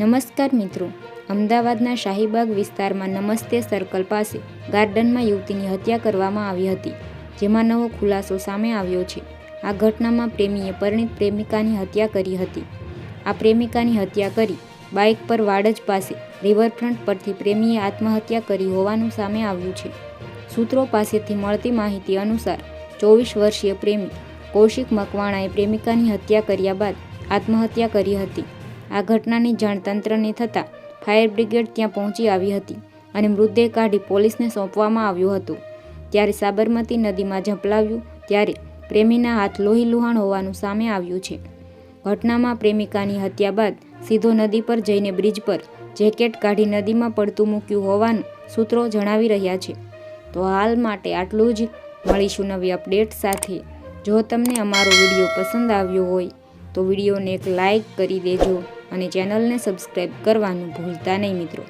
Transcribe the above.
નમસ્કાર મિત્રો. અમદાવાદના શાહીબાગ વિસ્તારમાં નમસ્તે સર્કલ પાસે ગાર્ડનમાં યુવતીની હત્યા કરવામાં આવી હતી, જેમાં નવો ખુલાસો સામે આવ્યો છે. આ ઘટનામાં પ્રેમીએ પરિણીત પ્રેમિકાની હત્યા કરી હતી. આ પ્રેમિકાની હત્યા કરી બાઇક પર વાડજ પાસે રિવરફ્રન્ટ પરથી પ્રેમીએ આત્મહત્યા કરી હોવાનું સામે આવ્યું છે. સૂત્રો પાસેથી મળતી માહિતી અનુસાર, ચોવીસ વર્ષીય પ્રેમી કૌશિક મકવાણાએ પ્રેમિકાની હત્યા કર્યા બાદ આત્મહત્યા કરી હતી. આ ઘટનાની જાણ તંત્રને થતાં ફાયર બ્રિગેડ ત્યાં પહોંચી આવી હતી અને મૃતદેહ કાઢી પોલીસને સોંપવામાં આવ્યો હતો. ત્યારે સાબરમતી નદીમાં ઝંપલાવ્યું, ત્યારે પ્રેમીના હાથ લોહી લુહાણ હોવાનું સામે આવ્યું છે. ઘટનામાં પ્રેમિકાની હત્યા બાદ સીધો નદી પર જઈને બ્રિજ પર જેકેટ કાઢી નદીમાં પડતું મૂક્યું હોવાનું સૂત્રો જણાવી રહ્યા છે. તો હાલ માટે આટલું જ. મળીશું નવી અપડેટ સાથે. જો તમને અમારો વીડિયો પસંદ આવ્યો હોય તો વિડીયોને એક લાઈક કરી દેજો. અને ચેનલને સબસ્ક્રાઈબ કરવાનું ભૂલતા નહીં મિત્રો.